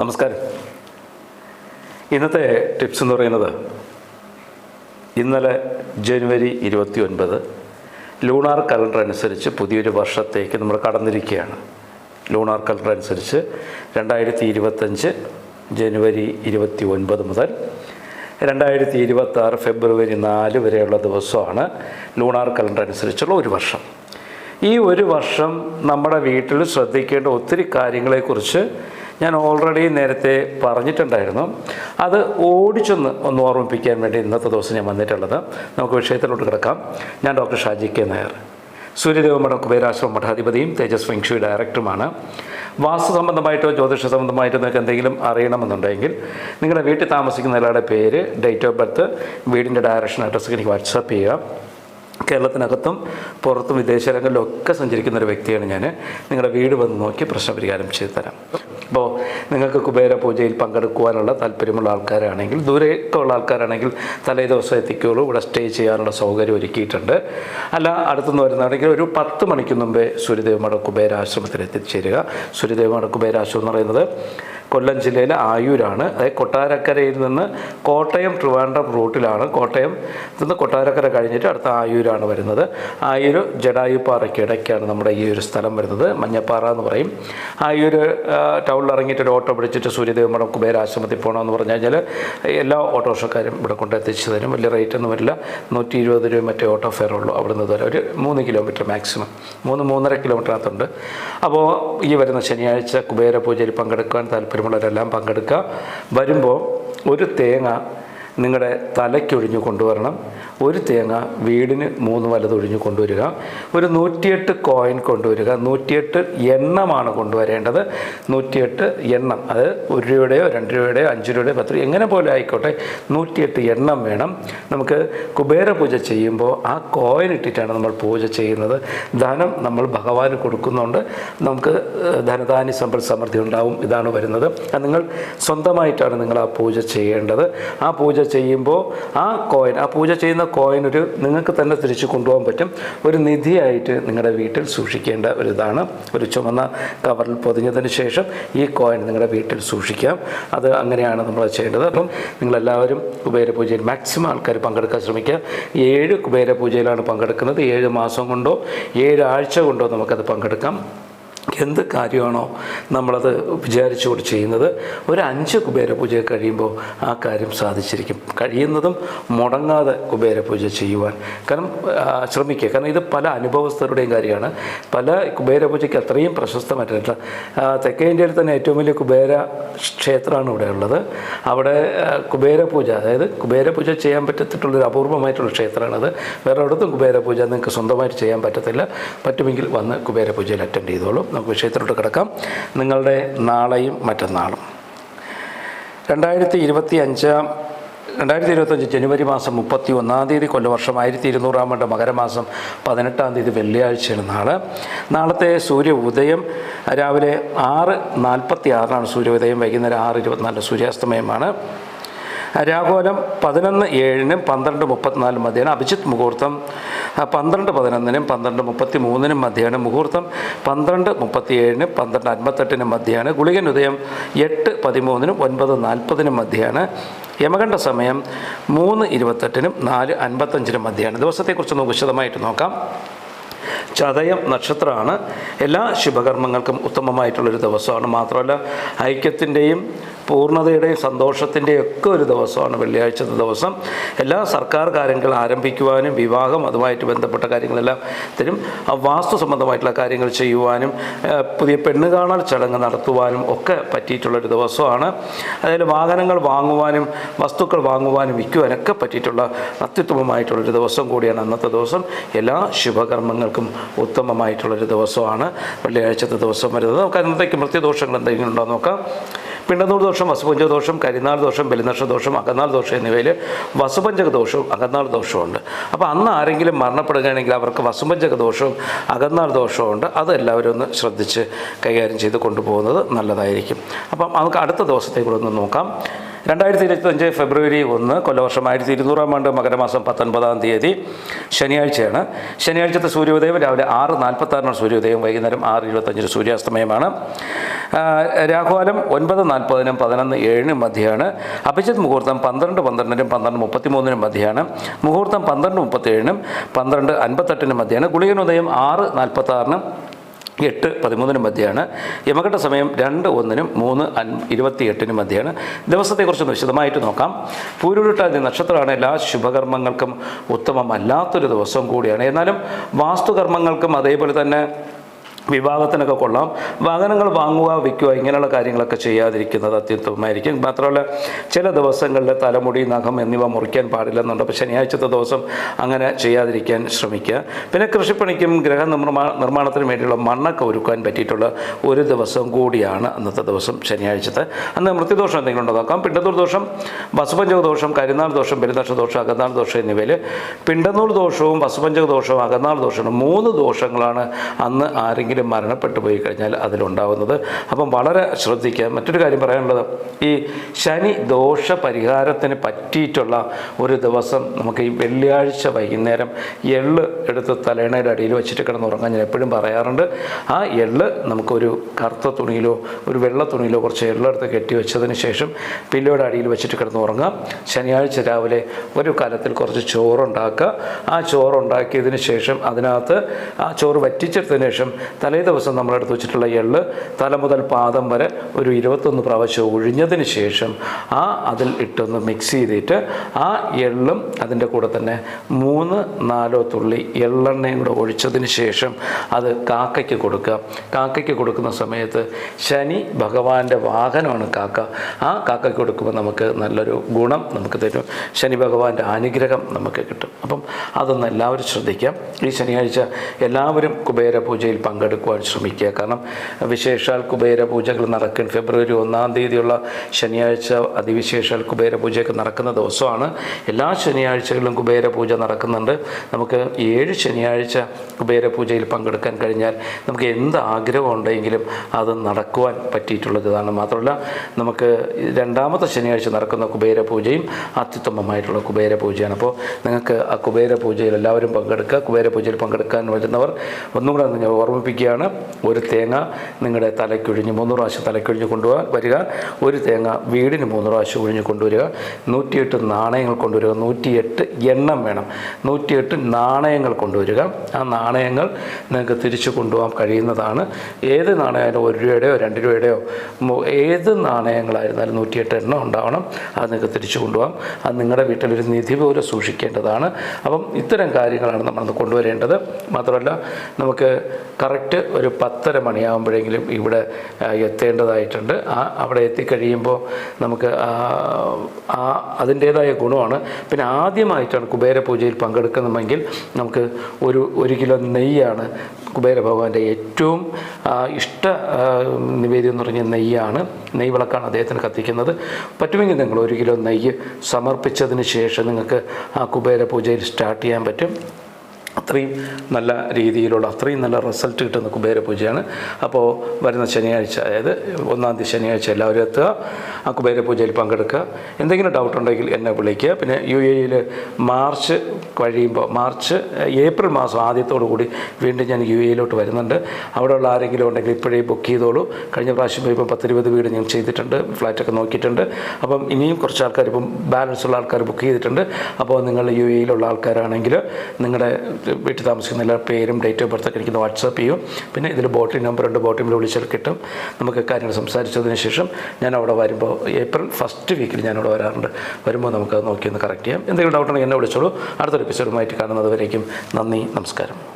നമസ്കാരം. ഇന്നത്തെ ടിപ്സ് എന്ന് പറയുന്നത് ഇന്നലെ ജനുവരി ഇരുപത്തി ഒൻപത് ലൂണാർ കലണ്ടർ അനുസരിച്ച് പുതിയൊരു വർഷത്തേക്ക് നമ്മൾ കടന്നിരിക്കുകയാണ്. ലൂണാർ കലണ്ടർ അനുസരിച്ച് രണ്ടായിരത്തി ഇരുപത്തഞ്ച് ജനുവരി ഇരുപത്തി ഒൻപത് മുതൽ രണ്ടായിരത്തി ഇരുപത്തി ഫെബ്രുവരി നാല് വരെയുള്ള ദിവസമാണ് ലൂണാർ കലണ്ടർ അനുസരിച്ചുള്ള ഒരു വർഷം. ഈ ഒരു വർഷം നമ്മുടെ വീട്ടിൽ ശ്രദ്ധിക്കേണ്ട ഒത്തിരി കാര്യങ്ങളെക്കുറിച്ച് ഞാൻ ഓൾറെഡി നേരത്തെ പറഞ്ഞിട്ടുണ്ടായിരുന്നു. അത് ഓടിച്ചൊന്ന് ഒന്ന് ഓർമ്മിപ്പിക്കാൻ വേണ്ടി ഇന്നത്തെ ദിവസം ഞാൻ വന്നിട്ടുള്ളത്. നമുക്ക് വിഷയത്തിലോട്ട് കിടക്കാം. ഞാൻ ഡോക്ടർ ഷാജി കെ നായർ. സൂര്യദേവ മഠം കുബേരാശ്രമ മഠാധിപതിയും തേജസ് ഫെങ്ഷു ഡയറക്ടറുമാണ്. വാസ്തു സംബന്ധമായിട്ടോ ജ്യോതിഷ സംബന്ധമായിട്ടോ നിങ്ങൾക്ക് എന്തെങ്കിലും അറിയണമെന്നുണ്ടെങ്കിൽ നിങ്ങളുടെ വീട്ടിൽ താമസിക്കുന്ന ഒരാളുടെ പേര് ഡേറ്റ് ഓഫ് ബർത്ത് വീടിന്റെ ഡയറക്ഷൻ അഡ്രസ്സ് എനിക്ക് വാട്സാപ്പ് ചെയ്യുക. കേരളത്തിനകത്തും പുറത്തും വിദേശങ്ങളിലൊക്കെ സഞ്ചരിക്കുന്ന ഒരു വ്യക്തിയാണ് ഞാൻ നിങ്ങളുടെ വീട് വന്ന് നോക്കി പ്രശ്നപരിഹാരം ചെയ്തു തരാം അപ്പോൾ നിങ്ങൾക്ക് കുബേര പൂജയിൽ പങ്കെടുക്കുവാനുള്ള താല്പര്യമുള്ള ആൾക്കാരാണെങ്കിൽ ദൂരെയൊക്കെ ഉള്ള ആൾക്കാരാണെങ്കിൽ തലേ ദിവസം എത്തിക്കുള്ളൂ ഇവിടെ സ്റ്റേ ചെയ്യാനുള്ള സൗകര്യം ഒരുക്കിയിട്ടുണ്ട്. അല്ല അടുത്തുനിന്ന് വരുന്നതാണെങ്കിൽ ഒരു പത്ത് മണിക്ക് മുമ്പേ സൂര്യദേവമഠ കുബേര ആശ്രമത്തിൽ എത്തിച്ചേരുക സൂര്യദേവമഠ കുബേര ആശ്രമം എന്ന് പറയുന്നത് കൊല്ലം ജില്ലയിലെ ആയൂരാണ്. അതായത് കൊട്ടാരക്കരയിൽ നിന്ന് കോട്ടയം ട്രിവാൻഡ്രം റൂട്ടിലാണ് കോട്ടയം നിന്ന് കൊട്ടാരക്കര കഴിഞ്ഞിട്ട് അടുത്ത ആയൂരാണ് വരുന്നത്. ആയൂർ ജഡായുപ്പാറയ്ക്ക് ഇടയ്ക്കാണ് നമ്മുടെ ഈ ഒരു സ്ഥലം വരുന്നത്. മഞ്ഞപ്പാറ എന്ന് പറയും. ആയൂർ ടൗണിൽ ഇറങ്ങിയിട്ട് ഒരു ഓട്ടോ പിടിച്ചിട്ട് സൂര്യദേവമഠം കുബേര ആശ്രമത്തിൽ പോകണമെന്ന് പറഞ്ഞു കഴിഞ്ഞാൽ എല്ലാ ഓട്ടോറിക്ഷക്കാരും ഇവിടെ കൊണ്ട് എത്തിച്ചു തരും. വലിയ റേറ്റ് ഒന്നും വരില്ല. നൂറ്റി ഇരുപത് രൂപ മറ്റേ ഓട്ടോ ഫെയർ ഉള്ളൂ അവിടെ നിന്ന് തരാം. ഒരു മൂന്ന് കിലോമീറ്റർ മാക്സിമം മൂന്ന് മൂന്നര കിലോമീറ്ററിനകത്തുണ്ട് അപ്പോൾ ഈ വരുന്ന ശനിയാഴ്ച കുബേര പൂജയിൽ പങ്കെടുക്കാൻ താല്പര്യമുള്ളവരെല്ലാം പങ്കെടുക്കുക. വരുമ്പോൾ ഒരു തേങ്ങ നിങ്ങളുടെ തലയ്ക്കൊഴിഞ്ഞ് കൊണ്ടുവരണം. ഒരു തേങ്ങ വീടിന് മൂന്ന് വലതൊഴിഞ്ഞ് കൊണ്ടുവരിക. ഒരു നൂറ്റിയെട്ട് കോയിൻ കൊണ്ടുവരിക. നൂറ്റിയെട്ട് എണ്ണമാണ് കൊണ്ടുവരേണ്ടത്. നൂറ്റിയെട്ട് എണ്ണം. അത് ഒരു രൂപയുടെയോ രണ്ട് രൂപയുടെയോ അഞ്ച് രൂപയുടെയോ പത്ത് രൂപ എങ്ങനെ പോലെ ആയിക്കോട്ടെ നൂറ്റിയെട്ട് എണ്ണം വേണം. നമുക്ക് കുബേര പൂജ ചെയ്യുമ്പോൾ ആ കോയിൻ ഇട്ടിട്ടാണ് നമ്മൾ പൂജ ചെയ്യുന്നത്. ധനം നമ്മൾ ഭഗവാന് കൊടുക്കുന്നുണ്ട്. നമുക്ക് ധനധാന്യ സമ്പൽ സമൃദ്ധി ഉണ്ടാവും. ഇതാണ് വരുന്നത്. അത് നിങ്ങൾ സ്വന്തമായിട്ടാണ് നിങ്ങൾ ആ പൂജ ചെയ്യേണ്ടത്. ആ പൂജ ചെയ്യുമ്പോൾ ആ കോയിൻ ആ പൂജ ചെയ്യുന്ന കോയിൻ ഒരു നിങ്ങൾക്ക് തന്നെ തിരിച്ചു കൊണ്ടുപോകാൻ പറ്റും. ഒരു നിധിയായിട്ട് നിങ്ങളുടെ വീട്ടിൽ സൂക്ഷിക്കേണ്ട ഒരു ഇതാണ് ഒരു ചുമന്ന കവറിൽ പൊതിഞ്ഞതിന് ശേഷം ഈ കോയിൻ നിങ്ങളുടെ വീട്ടിൽ സൂക്ഷിക്കാം. അത് അങ്ങനെയാണ് നമ്മൾ ചെയ്യേണ്ടത്. അപ്പം നിങ്ങളെല്ലാവരും കുബേര പൂജയിൽ മാക്സിമം ആൾക്കാർ പങ്കെടുക്കാൻ ശ്രമിക്കുക. ഏഴ് കുബേര പൂജയിലാണ് പങ്കെടുക്കുന്നത്. ഏഴ് മാസം കൊണ്ടോ ഏഴ് ആഴ്ച കൊണ്ടോ നമുക്കത് പങ്കെടുക്കാം. എന്ത് കാര്യമാണോ നമ്മളത് വിചാരിച്ചുകൊണ്ട് ചെയ്യുന്നത്. ഒരു അഞ്ച് കുബേര പൂജ കഴിയുമ്പോൾ ആ കാര്യം സാധിച്ചിരിക്കും. കഴിയുന്നതും മുടങ്ങാതെ കുബേര പൂജ ചെയ്യുവാൻ. കാരണം ശ്രമിക്കുക. കാരണം ഇത് പല അനുഭവസ്ഥരുടെയും കാര്യമാണ്. പല കുബേര പൂജയ്ക്ക് അത്രയും പ്രശസ്തമായിട്ടില്ല തെക്കേ ഇന്ത്യയിൽ തന്നെ ഏറ്റവും വലിയ കുബേര ക്ഷേത്രമാണ് ഇവിടെ ഉള്ളത്. അവിടെ ആ, കുബേര പൂജ അതായത് കുബേര പൂജ ചെയ്യാൻ പറ്റത്തിട്ടുള്ളൊരു അപൂർവമായിട്ടുള്ള ക്ഷേത്രമാണത്. വേറെ ഇടത്തും കുബേര പൂജ നിങ്ങൾക്ക് സ്വന്തമായിട്ട് ചെയ്യാൻ പറ്റത്തില്ല. പറ്റുമെങ്കിൽ വന്ന് കുബേര പൂജയിൽ അറ്റൻഡ് ചെയ്തോളൂ. നമുക്ക് വിഷയത്തിലോട്ട് കിടക്കാം. നിങ്ങളുടെ നാളെയും മറ്റന്നാളും. രണ്ടായിരത്തി ഇരുപത്തി അഞ്ചാം രണ്ടായിരത്തി ഇരുപത്തഞ്ച് ജനുവരി മാസം മുപ്പത്തി ഒന്നാം തീയതി കൊല്ലവർഷം ആയിരത്തി ഇരുന്നൂറാം ആണ്ട് മകരമാസം പതിനെട്ടാം തീയതി വെള്ളിയാഴ്ചയാണ് നാളെ. നാളത്തെ സൂര്യ ഉദയം രാവിലെ ആറ് നാൽപ്പത്തി ആറിനാണ് സൂര്യോദയം വൈകുന്നേരം ആറ് ഇരുപത്തിനാലിന്റെ സൂര്യാസ്തമയമാണ്. രാഘോലം പതിനൊന്ന് ഏഴിനും പന്ത്രണ്ട് മുപ്പത്തിനാലും മധ്യയാണ് അഭിജിത്ത് മുഹൂർത്തം. പന്ത്രണ്ട് പതിനൊന്നിനും പന്ത്രണ്ട് മുപ്പത്തി മൂന്നിനും മധ്യേണ് മുഹൂർത്തം. പന്ത്രണ്ട് മുപ്പത്തി ഏഴിനും പന്ത്രണ്ട് അൻപത്തെട്ടിനും മധ്യേണ് ഗുളികൻ ഉദയം. എട്ട് പതിമൂന്നിനും ഒൻപത് നാൽപ്പതിനും മധ്യേണ് യമകണ്ഠ സമയം. മൂന്ന് ഇരുപത്തെട്ടിനും നാല് അൻപത്തഞ്ചിനും മധ്യേണ് ദിവസത്തെക്കുറിച്ച് നമുക്ക് വിശദമായിട്ട് നോക്കാം. ചതയം നക്ഷത്രമാണ്. എല്ലാ ശുഭകർമ്മങ്ങൾക്കും ഉത്തമമായിട്ടുള്ളൊരു ദിവസമാണ്. മാത്രമല്ല ഐക്യത്തിന്റെയും പൂർണതയുടെയും സന്തോഷത്തിന്റെയും ഒക്കെ ഒരു ദിവസമാണ് വെള്ളിയാഴ്ചത്തെ ദിവസം. എല്ലാ സർക്കാർ കാര്യങ്ങൾ ആരംഭിക്കുവാനും വിവാഹം അതുമായിട്ട് ബന്ധപ്പെട്ട കാര്യങ്ങളെല്ലാം തരും. വാസ്തു സംബന്ധമായിട്ടുള്ള കാര്യങ്ങൾ ചെയ്യുവാനും പുതിയ പെണ്ണ് കാണൽ ചടങ്ങ് നടത്തുവാനും ഒക്കെ പറ്റിയിട്ടുള്ളൊരു ദിവസമാണ്. അതായത് വാഹനങ്ങൾ വാങ്ങുവാനും വസ്തുക്കൾ വാങ്ങുവാനും വിൽക്കുവാനൊക്കെ പറ്റിയിട്ടുള്ള അത്യുത്തമമായിട്ടുള്ളൊരു ദിവസം കൂടിയാണ് അന്നത്തെ ദിവസം. എല്ലാ ശുഭകർമ്മങ്ങൾക്കും ഉത്തമമായിട്ടുള്ളൊരു ദിവസമാണ് വെള്ളിയാഴ്ചത്തെ ദിവസം വരുന്നത്. നമുക്ക് അന്നത്തേക്ക് മൃത്യദോഷങ്ങൾ എന്തെങ്കിലും ഉണ്ടോ നോക്കാം. പിണ്ടനൂർ ദോഷം വസുപഞ്ചക ദോഷം കരിനാൾ ദോഷം ബലിനക്ഷ ദോഷം അകന്നാൾ ദോഷം എന്നിവയിൽ വസുപഞ്ചക ദോഷവും അകന്നാൾ ദോഷവും ഉണ്ട്. അപ്പോൾ അന്ന് ആരെങ്കിലും മരണപ്പെടുകയാണെങ്കിൽ അവർക്ക് വസുപഞ്ചക ദോഷവും അകന്നാൾ ദോഷവും ഉണ്ട്. അത് എല്ലാവരും ഒന്ന് ശ്രദ്ധിച്ച് കൈകാര്യം ചെയ്ത് കൊണ്ടുപോകുന്നത് നല്ലതായിരിക്കും. അപ്പം നമുക്ക് അടുത്ത ദിവസത്തെ കൂടെ ഒന്ന് നോക്കാം. രണ്ടായിരത്തി ഇരുപത്തഞ്ച് ഫെബ്രുവരി ഒന്ന് കൊല്ലവർഷം ആയിരത്തി ഇരുന്നൂറാം ആണ്ട് മകരമാസം പത്തൊൻപതാം തീയതി ശനിയാഴ്ചയാണ്. ശനിയാഴ്ചത്തെ സൂര്യോദയം രാവിലെ ആറ് നാൽപ്പത്താറിനാണ് സൂര്യോദയം വൈകുന്നേരം ആറ് ഇരുപത്തഞ്ചിന് സൂര്യാസ്തമയമാണ്. രാഹുകാലം ഒൻപത് നാൽപ്പതിനും പതിനൊന്ന് ഏഴിനും മധ്യയാണ് അഭിജിത് മുഹൂർത്തം പന്ത്രണ്ട് പന്ത്രണ്ടിനും പന്ത്രണ്ട് മുപ്പത്തിമൂന്നിനും മധ്യയാണ് മുഹൂർത്തം പന്ത്രണ്ട് മുപ്പത്തേഴിനും പന്ത്രണ്ട് അൻപത്തെട്ടിനും മധ്യയാണ് ഗുളികനുദയം ആറ് നാൽപ്പത്താറിനും എട്ട് പതിമൂന്നിനും മധ്യയാണ് യമഘട്ട സമയം രണ്ട് ഒന്നിനും മൂന്ന് അൻ ഇരുപത്തി എട്ടിനും മധ്യയാണ് ദിവസത്തെക്കുറിച്ചൊന്ന് വിശദമായിട്ട് നോക്കാം. പൂരുരുട്ടാതി നക്ഷത്രമാണ് എല്ലാ ശുഭകർമ്മങ്ങൾക്കും ഉത്തമമല്ലാത്തൊരു ദിവസം കൂടിയാണ്. എന്നാലും വാസ്തുകർമ്മങ്ങൾക്കും അതേപോലെ തന്നെ വിവാഹത്തിനൊക്കെ കൊള്ളാം. വാഹനങ്ങൾ വാങ്ങുക വിൽക്കുക ഇങ്ങനെയുള്ള കാര്യങ്ങളൊക്കെ ചെയ്യാതിരിക്കുന്നത് അത്യുത്തമമായിരിക്കും മാത്രമല്ല ചില ദിവസങ്ങളിൽ തലമുടി നഖം എന്നിവ മുറിക്കാൻ പാടില്ലെന്നുണ്ട്. അപ്പോൾ ശനിയാഴ്ചത്തെ ദിവസം അങ്ങനെ ചെയ്യാതിരിക്കാൻ ശ്രമിക്കുക. പിന്നെ കൃഷിപ്പണിക്കും ഗ്രഹ നിർമ്മാ നിർമ്മാണത്തിനും വേണ്ടിയുള്ള മണ്ണൊക്കെ ഒരുക്കാൻ പറ്റിയിട്ടുള്ള ഒരു ദിവസം കൂടിയാണ് അന്നത്തെ ദിവസം ശനിയാഴ്ചത്തെ. അന്ന് മൃത്യുദോഷം എന്തെങ്കിലും ഉണ്ടോ നോക്കാം. പിണ്ടത്തൂർ ദോഷം വസുപഞ്ചക ദോഷം കരിനാൾ ദോഷം പെരുന്നക്ഷ ദോഷം അകന്നാൾ ദോഷം എന്നിവയിൽ പിണ്ടന്നൂർ ദോഷവും വസുപഞ്ചക ദോഷവും അകന്നാൾ ദോഷവും മൂന്ന് ദോഷങ്ങളാണ് അന്ന് ആരെങ്കിലും മരണപ്പെട്ടു പോയി കഴിഞ്ഞാൽ അതിലുണ്ടാവുന്നത്. അപ്പം വളരെ ശ്രദ്ധിക്കുക. മറ്റൊരു കാര്യം പറയാനുള്ളത്. ഈ ശനി ദോഷ പരിഹാരത്തിന് പറ്റിയിട്ടുള്ള ഒരു ദിവസം നമുക്ക് ഈ വെള്ളിയാഴ്ച വൈകുന്നേരം എള്ള് എടുത്ത് തലേണയുടെ അടിയിൽ വെച്ചിട്ട് കിടന്നുറങ്ങാൻ ഞാൻ എപ്പോഴും പറയാറുണ്ട്. ആ എള്ള് നമുക്കൊരു കറുത്ത തുണിയിലോ ഒരു വെള്ള തുണിയിലോ കുറച്ച് എള്ളെടുത്ത് കെട്ടി വെച്ചതിന് ശേഷം പില്ലോയുടെ അടിയിൽ വെച്ചിട്ട് കിടന്നുറങ്ങാം ശനിയാഴ്ച രാവിലെ ഒരു കലത്തിൽ കുറച്ച് ചോറുണ്ടാക്കുക. ആ ചോറുണ്ടാക്കിയതിന് ശേഷം അതിനകത്ത് ആ ചോറ് വറ്റിച്ചെടുത്തതിന് ശേഷം തലേ ദിവസം നമ്മളെടുത്ത് വെച്ചിട്ടുള്ള എള്ള് തല മുതൽ പാദം വരെ ഒരു ഇരുപത്തൊന്ന് പ്രാവശ്യം ഒഴിഞ്ഞതിന് ശേഷം ആ അതിൽ ഇട്ടൊന്ന് മിക്സ് ചെയ്തിട്ട് ആ എള്ളും അതിന്റെ കൂടെ തന്നെ മൂന്ന് നാലോ തുള്ളി എള്ളെണ്ണയും കൂടെ ഒഴിച്ചതിന് ശേഷം അത് കാക്കയ്ക്ക് കൊടുക്കുക. കാക്കയ്ക്ക് കൊടുക്കുന്ന സമയത്ത് ശനി ഭഗവാന്റെ വാഹനമാണ് കാക്ക. ആ കാക്കയ്ക്ക് കൊടുക്കുമ്പോൾ നമുക്ക് നല്ലൊരു ഗുണം നമുക്ക് തരും. ശനി ഭഗവാന്റെ അനുഗ്രഹം നമുക്ക് കിട്ടും. അപ്പം അതൊന്ന് എല്ലാവരും ശ്രദ്ധിക്കാം. ഈ ശനിയാഴ്ച എല്ലാവരും കുബേര പൂജയിൽ പങ്കെടുക്കുവാൻ ശ്രമിക്കുക. കാരണം വിശേഷാൽ കുബേര പൂജകൾ നടക്കും. ഫെബ്രുവരി ഒന്നാം തീയതിയുള്ള ശനിയാഴ്ച അതിവിശേഷാൽ കുബേര പൂജയൊക്കെ നടക്കുന്ന ദിവസമാണ്. എല്ലാ ശനിയാഴ്ചകളിലും കുബേര പൂജ നടക്കുന്നുണ്ട്. നമുക്ക് ഏഴ് ശനിയാഴ്ച കുബേര പൂജയിൽ പങ്കെടുക്കാൻ കഴിഞ്ഞാൽ നമുക്ക് എന്ത് ആഗ്രഹം ഉണ്ടെങ്കിലും അത് നടക്കുവാൻ പറ്റിയിട്ടുള്ളത് ഇതാണ്. മാത്രമല്ല നമുക്ക് രണ്ടാമത്തെ ശനിയാഴ്ച നടക്കുന്ന കുബേര പൂജയും അത്യുത്തമമായിട്ടുള്ള കുബേര പൂജയാണ്. അപ്പോൾ നിങ്ങൾക്ക് ആ കുബേര പൂജയിൽ എല്ലാവരും പങ്കെടുക്കുക. കുബേര പൂജയിൽ പങ്കെടുക്കാൻ വരുന്നവർ ഒന്നുകൂടെ കൂടെ ഞാൻ ഓർമ്മിപ്പിക്കുകയാണ് ഒരു തേങ്ങ നിങ്ങളുടെ തലക്കൊഴിഞ്ഞ് മൂന്ന് പ്രാവശ്യം തലക്കൊഴിഞ്ഞ് കൊണ്ടുപോകാൻ വരിക. ഒരു തേങ്ങ വീടിന് മൂന്ന് പ്രാവശ്യം ഒഴിഞ്ഞ് കൊണ്ടുവരിക. നൂറ്റിയെട്ട് നാണയങ്ങൾ കൊണ്ടുവരിക. നൂറ്റിയെട്ട് എണ്ണം വേണം. നൂറ്റിയെട്ട് നാണയങ്ങൾ കൊണ്ടുവരിക. ആ നാണയങ്ങൾ നിങ്ങൾക്ക് തിരിച്ചു കൊണ്ടുപോകാൻ കഴിയുന്നതാണ്. ഏത് നാണയമായാലും ഒരു രൂപയുടെയോ രണ്ട് രൂപയുടെയോ ഏത് നാണയങ്ങളായിരുന്നാലും നൂറ്റിയെട്ട് എണ്ണം ഉണ്ടാവണം. അത് നിങ്ങൾക്ക് തിരിച്ചു കൊണ്ടുപോകാം അത് നിങ്ങളുടെ വീട്ടിലൊരു നിധി പോലെ സൂക്ഷിക്കേണ്ടതാണ്. അപ്പം ഇത്തരം കാര്യങ്ങളാണ് നമ്മൾ കൊണ്ടുവരേണ്ടത്. മാത്രമല്ല നമുക്ക് കറക്റ്റ് ഒരു പത്തര മണിയാകുമ്പോഴെങ്കിലും ഇവിടെ എത്തേണ്ടതായിട്ടുണ്ട്. ആ അവിടെ എത്തിക്കഴിയുമ്പോൾ നമുക്ക് ആ അതിന്റേതായ ഗുണമാണ്. പിന്നെ ആദ്യമായിട്ടാണ് കുബേര പൂജയിൽ പങ്കെടുക്കുന്നതെങ്കിൽ നമുക്ക് ഒരു ഒരു കിലോ നെയ്യാണ് കുബേര ഭഗവാന്റെ ഏറ്റവും ഇഷ്ട നിവേദ്യം എന്ന് പറഞ്ഞ നെയ്യാണ് നെയ്യ് വിളക്കാണ് അദ്ദേഹത്തിന് കത്തിക്കുന്നത്. പറ്റുമെങ്കിൽ നിങ്ങൾ ഒരു കിലോ നെയ്യ് സമർപ്പിച്ചതിന് ശേഷം നിങ്ങൾക്ക് ആ കുബേര പൂജയിൽ സ്റ്റാർട്ട് ചെയ്യാൻ പറ്റും. അത്രയും നല്ല രീതിയിലുള്ള അത്രയും നല്ല റിസൾട്ട് കിട്ടുന്ന കുബേരപൂജയാണ് അപ്പോൾ വരുന്ന ശനിയാഴ്ച അതായത് ഒന്നാം തീയതി ശനിയാഴ്ച എല്ലാവരും എത്തുക ആ കുബേരപൂജയിൽ പങ്കെടുക്കുക. എന്തെങ്കിലും ഡൗട്ട് ഉണ്ടെങ്കിൽ എന്നെ വിളിക്കുക. പിന്നെ യു യിൽ മാർച്ച് കഴിയുമ്പോൾ മാർച്ച് ഏപ്രിൽ മാസം ആദ്യത്തോടു കൂടി വീണ്ടും ഞാൻ യു എയിലോട്ട് വരുന്നുണ്ട്. അവിടെയുള്ള ആരെങ്കിലും ഉണ്ടെങ്കിൽ ഇപ്പോഴേ ബുക്ക് ചെയ്തോളൂ. കഴിഞ്ഞ പ്രാവശ്യം പോയപ്പോൾ പത്തിരുപത് വീട് ഞാൻ ചെയ്തിട്ടുണ്ട് ഫ്ലാറ്റൊക്കെ നോക്കിയിട്ടുണ്ട്. അപ്പം ഇനിയും കുറച്ച് ആൾക്കാർ ഇപ്പം ബാലൻസ് ഉള്ള ആൾക്കാർ ബുക്ക് ചെയ്തിട്ടുണ്ട്. അപ്പോൾ നിങ്ങൾ യു എയിലുള്ള ആൾക്കാരാണെങ്കിൽ നിങ്ങളുടെ വീട്ടിൽ താമസിക്കുന്ന എല്ലാ പേരും ഡേറ്റ് ഓഫ് ബർത്തൊക്കെ എനിക്ക് വാട്സാപ്പ് ചെയ്യും. പിന്നെ ഇതിൽ ബോട്ടിൽ നമ്പർ ഉണ്ട് ബോട്ടിൽ വിളിച്ചാൽ കിട്ടും. നമുക്ക് കാര്യങ്ങൾ സംസാരിച്ചതിന് ശേഷം ഞാൻ അവിടെ വരുമ്പോൾ ഏപ്രിൽ ഫസ്റ്റ് വീക്കിൽ ഞാൻ അവിടെ വരാറുണ്ട്. വരുമ്പോൾ നമുക്ക് നോക്കി ഒന്ന് കറക്റ്റ് ചെയ്യാം. എന്തെങ്കിലും ഡൗട്ട് ഉണ്ടെങ്കിൽ എന്നെ വിളിച്ചോളൂ. അടുത്തൊരു എപ്പിസോഡുമായിട്ട് കാണുന്നത് വരേക്കും നന്ദി നമസ്കാരം.